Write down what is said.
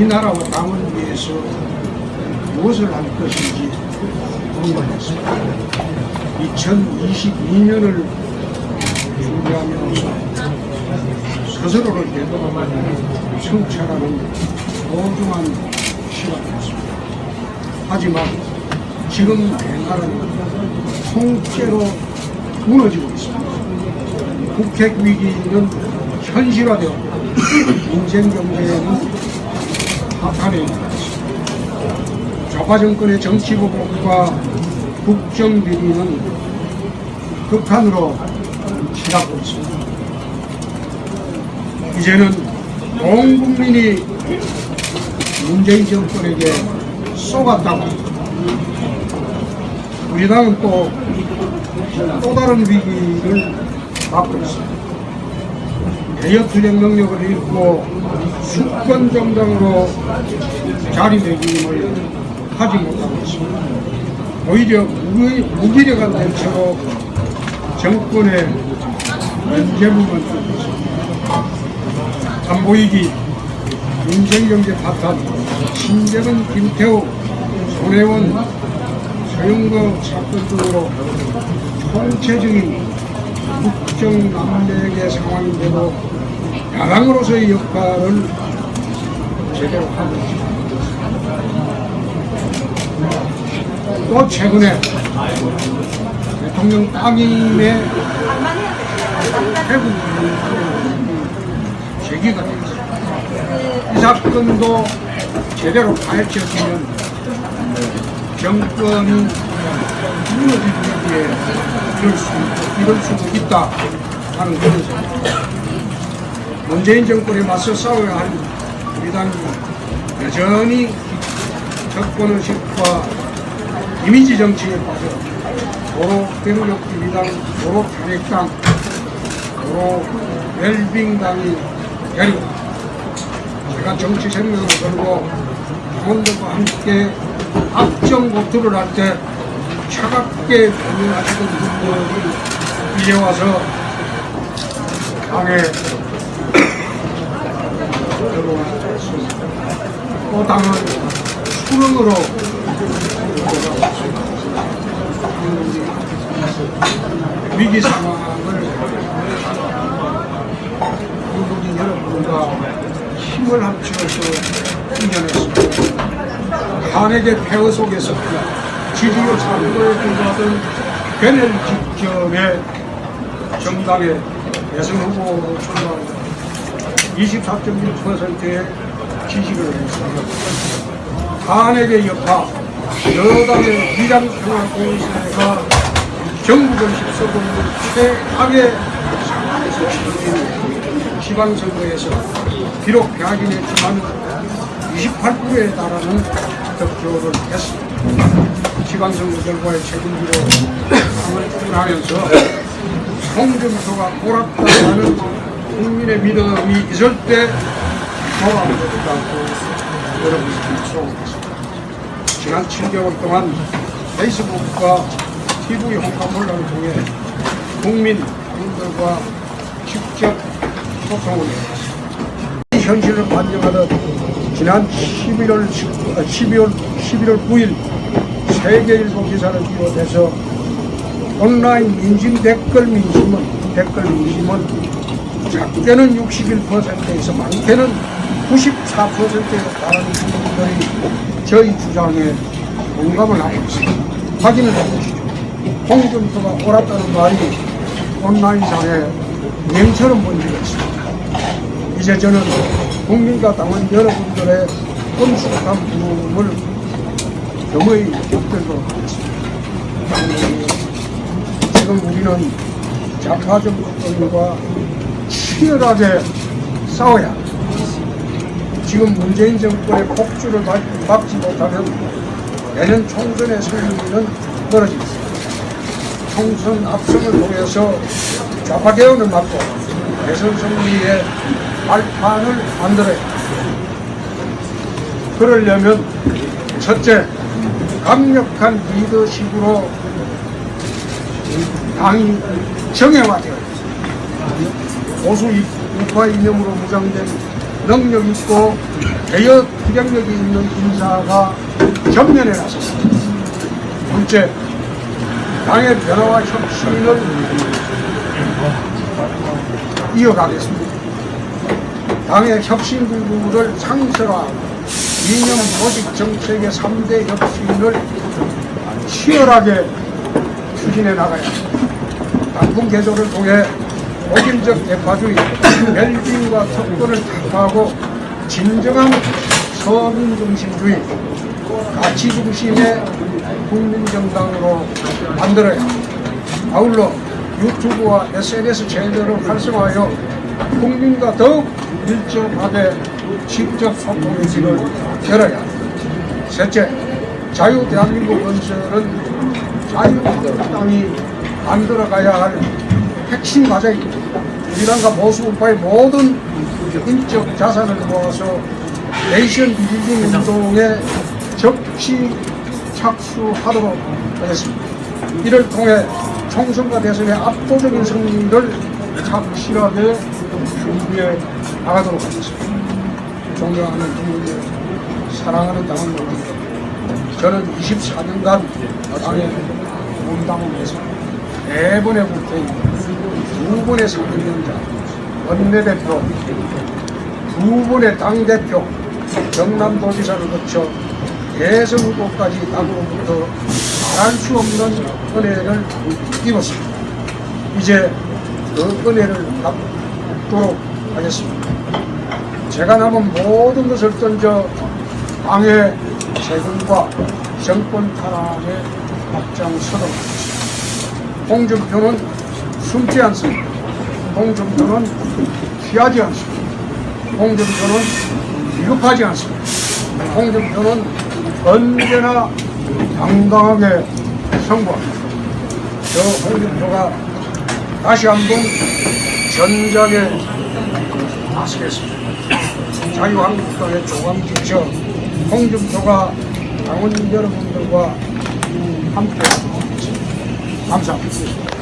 이 나라와 당을 위해서 무엇을 할 것인지 궁금했습니다. 2022년을 준비하면서 스스로를 되돌아보고 성찰하는 소중한 시간이었습니다. 하지만 지금 대나라는 통째로 무너지고 있습니다. 국핵 위기는 현실화되었고 인생 경제는 파탄에. 좌파 정권의 정치 보복과 국정 비리는 극한으로 치닫고 있습니다. 이제는 온 국민이 문재인 정권에게 쏘갔다고 우리 당은 또, 또 다른 위기를 맞고 있습니다. 대여 투쟁 능력을 잃고 수권 정당으로 자리매김을 하지 못하고 있습니다. 오히려 무기, 무기력한 대처로 정권의 면제부만 주고 있습니다. 안보위기, 민생경제 파탄, 신재근, 김태우, 손혜원, 서영거 사건 등으로 총체적인 국정 남백의 상황인데도 야당으로서의 역할을 제대로 하고 있습니다. 또 최근에 대통령 따님의 태국 제기가 됐습니다. 이 사건도 제대로 파헤쳐지면 정권이 무너지기에 이럴 수, 이럴 수도 있다 하는 그런. 문재인 정권에 맞서 싸워야 할 우리 당이 여전히 정권의식과 이미지 정치에 빠져 도로 대우력 비리당, 도로 탄핵당, 도로 웰빙당이 되리고 제가 정치 생명을 걸고 당원들과 함께 악정 고투를 할때 차갑게 반응하시던 분들이 이제 와서 당에 들어왔습니다. 또 당은 수능으로 위기 상황을 한국인 여러분과 힘을 합쳐서 이겨냈습니다. 한에게 폐허 속에서 지지율 상도에 불과하던 베넬 직전에 정당의 대선 후보로 출마합니다. 24.6%의 지지를 했습니다. 한에게 여파 여당의 비장평화공세가 전국을 휩쓸고 최악의 상황에서 치러진 지방선거에서 비록 패하긴 했지만 28%에 달하는 득표를 했습니다. 지방선거 결과에 책임지고 당을 출근하면서 송정표가 옳았다는 국민의 믿음이 있을 때 돌아오겠다고 여러분께. 지난 7개월 동안 페이스북과 TV 홍보 논란을 통해 국민, 국민들과 직접 소통을 했습니다. 이 현실을 반영하듯 지난 11월, 12월, 11월 9일 세계일보 기사를 비롯해서 온라인 민심 댓글 민심은 댓글 민심은 작게는 61%에서 많게는 94%에 달하는 국민들이 저희 주장에 공감을 하고 있습니다. 확인을 해보시죠. 홍준표가 옳았다는 말이 온라인상에 맹처럼 번지고 있습니다. 이제 저는 국민과 당원 여러분들의 엄숙한 부름을 받들도록 하겠습니다. 지금 우리는 정권과 치열하게 싸워야. 지금 문재인 정권의 폭주를 받- 막지 못하면 내년 총선의 승리는 멀어집니다. 총선 압승을 통해서 좌파 개헌을 막고 대선 승리의 발판을 만들어야 합니다. 그러려면 첫째, 강력한 리더십으로 당이 합니다. 보수 우파 이념으로 무장된 능력 있고 대여 투쟁력이 있는 인사가 전면에 나섰습니다. 둘째, 당의 변화와 혁신을 이어가겠습니다. 당의 혁신기구를 창설하고 이념 조직 정책의 3대 혁신을 치열하게 추진해 나가야. 당분 개조를 통해 독일적 대파주의, 멜빈과 특권을 탓하고 진정한 서민 중심주의, 가치 중심의 국민정당으로 만들어야. 아울러 유튜브와 SNS 제도를 활성화하여 국민과 더욱 밀접하게 직접 소통의 길을 열어야 합니다. 셋째, 자유 대한민국 건설은 자유한국당이 만들어가야 할 핵심 과제입니다. 이란과 보수 우파의 모든 인적 자산을 모아서 네이션 빌딩 운동에 적시 착수하도록 하겠습니다. 이를 통해 총선과 대선의 압도적인 승리를 착실하게 준비해 나가도록 하겠습니다. 존경하는 국민들, 사랑하는 당원 여러분, 저는 24년간 당의 몸담으면서 네 번의 국회의원, 두 번의 상임위원장, 원내대표, 두 번의 당대표, 경남도지사를 거쳐 대선 후보까지 당으로부터 말할 수 없는 은혜를 입었습니다. 이제 그 은혜를 갚도록 하겠습니다. 제가 남은 모든 것을 던져 당의 세금과 정권 탈환에 앞장서도록. 홍준표는 숨지 않습니다. 홍준표는 피하지 않습니다. 홍준표는 비겁하지 않습니다. 홍준표는 언제나 당당하게 선거합니다. 저 홍준표가 다시 한번 전장에 나서겠습니다. 자유한국당의 조감지처 홍준표가 당원 여러분들과 함께. 감사합니다.